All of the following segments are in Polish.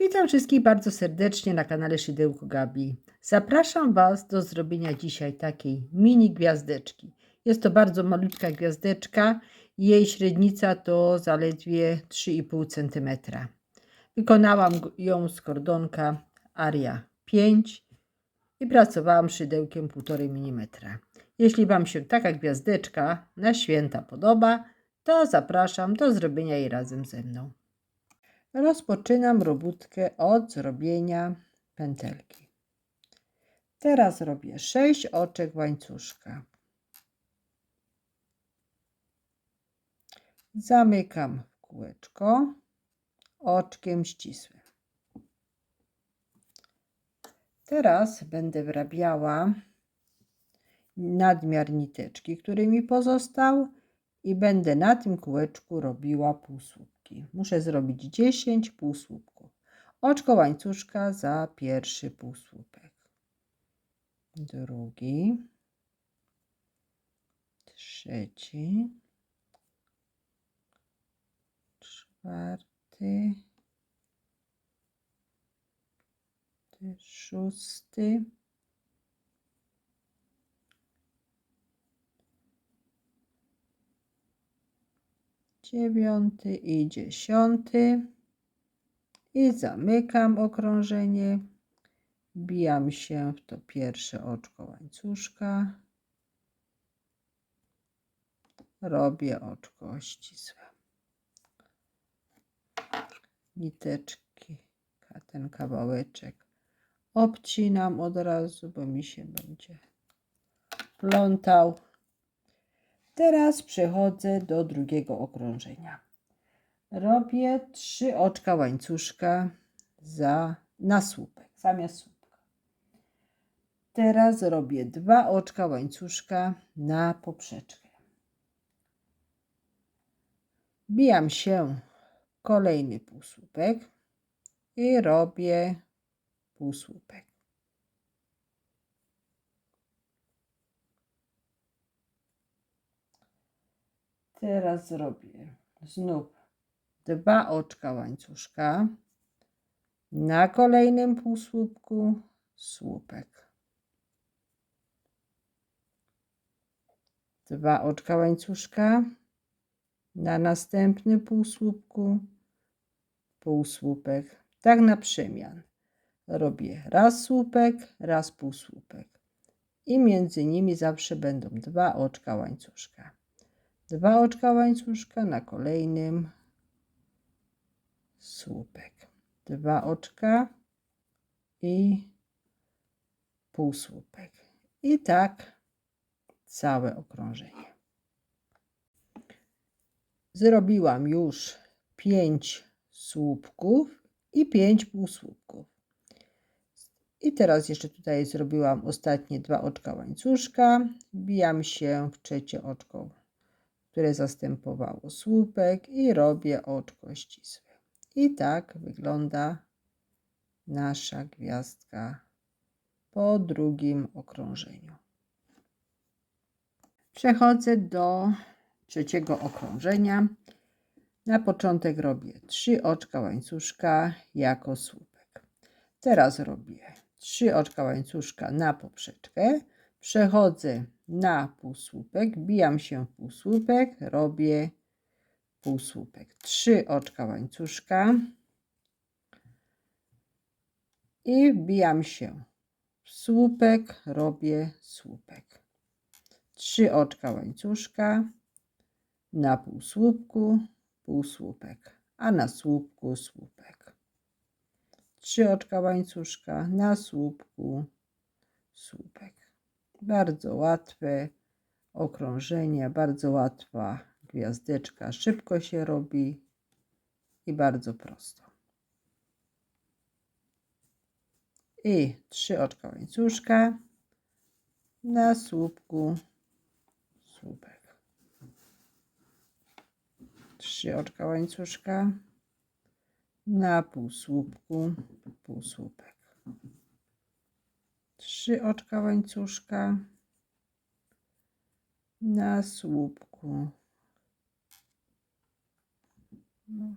Witam wszystkich bardzo serdecznie na kanale Szydełko Gabi. Zapraszam Was do zrobienia dzisiaj takiej mini gwiazdeczki. Jest to bardzo malutka gwiazdeczka. Jej średnica to zaledwie 3,5 cm. Wykonałam ją z kordonka Aria 5 i pracowałam szydełkiem 1,5 mm. Jeśli Wam się taka gwiazdeczka na święta podoba, to zapraszam do zrobienia jej razem ze mną. Rozpoczynam robótkę od zrobienia pętelki. Teraz robię 6 oczek łańcuszka. Zamykam w kółeczko oczkiem ścisłym. Teraz będę wrabiała nadmiar niteczki, który mi pozostał i będę na tym kółeczku robiła Muszę zrobić 10 półsłupków. Oczko łańcuszka za pierwszy półsłupek. Drugi. Trzeci. Czwarty. Szósty. Dziewiąty i dziesiąty. I zamykam okrążenie. Wbijam się w to pierwsze oczko łańcuszka. Robię oczko ścisłe. Niteczki ten kawałeczek. Obcinam od razu bo mi się będzie plątał Teraz przechodzę do drugiego okrążenia. Robię trzy oczka łańcuszka za, na słupek, zamiast słupka. Teraz robię dwa oczka łańcuszka na poprzeczkę. Bijam się kolejny półsłupek i robię półsłupek. Teraz zrobię znów dwa oczka łańcuszka. Na kolejnym półsłupku słupek. Dwa oczka łańcuszka. Na następny półsłupku półsłupek. Tak na przemian. Robię raz słupek, raz półsłupek. I między nimi zawsze będą dwa oczka łańcuszka dwa oczka łańcuszka na kolejnym. Słupek. Dwa oczka i półsłupek i tak całe okrążenie. Zrobiłam już pięć słupków i pięć półsłupków i teraz jeszcze tutaj zrobiłam ostatnie dwa oczka łańcuszka. Wbijam się w trzecie oczko które zastępowało słupek i robię oczko ścisłe. I tak wygląda nasza gwiazdka po drugim okrążeniu. Przechodzę do trzeciego okrążenia. Na początek robię trzy oczka łańcuszka jako słupek. Teraz robię trzy oczka łańcuszka na poprzeczkę. Przechodzę na półsłupek, bijam się w półsłupek, robię półsłupek. Trzy oczka łańcuszka i wbijam się w słupek, robię słupek. Trzy oczka łańcuszka na półsłupku, półsłupek, a na słupku słupek. Trzy oczka łańcuszka na słupku, słupek. Bardzo łatwe okrążenie, bardzo łatwa gwiazdeczka, szybko się robi i bardzo prosto. I trzy oczka łańcuszka na słupku słupek. Trzy oczka łańcuszka na półsłupku półsłupek trzy oczka łańcuszka na słupku. No.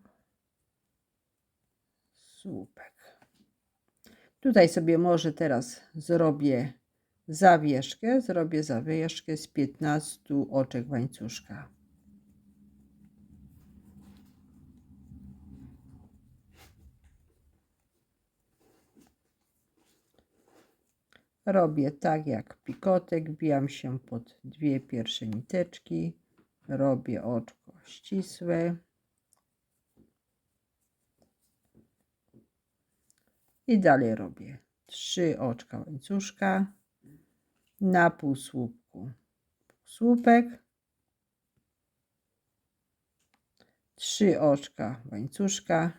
słupek. Tutaj sobie może teraz zrobię zawieszkę. Zrobię zawieszkę z 15 oczek łańcuszka. Robię tak jak pikotek, wbijam się pod dwie pierwsze niteczki, robię oczko ścisłe. I dalej robię trzy oczka łańcuszka na półsłupku słupek, trzy oczka łańcuszka,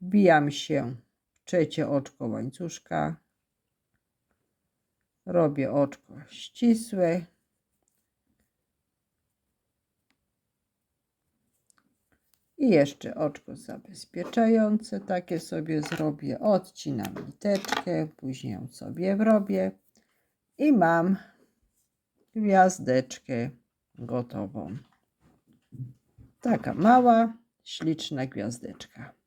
wbijam się w trzecie oczko łańcuszka, robię oczko ścisłe. I jeszcze oczko zabezpieczające, takie sobie zrobię. Odcinam niteczkę, później ją sobie wrobię i mam gwiazdeczkę gotową. Taka mała, śliczna gwiazdeczka.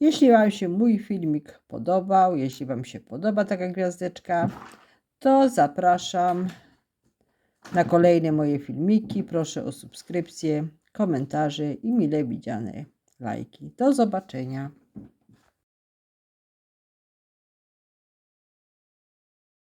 Jeśli Wam się mój filmik podobał, jeśli Wam się podoba taka gwiazdeczka, to zapraszam na kolejne moje filmiki. Proszę o subskrypcję, komentarze i mile widziane lajki. Do zobaczenia.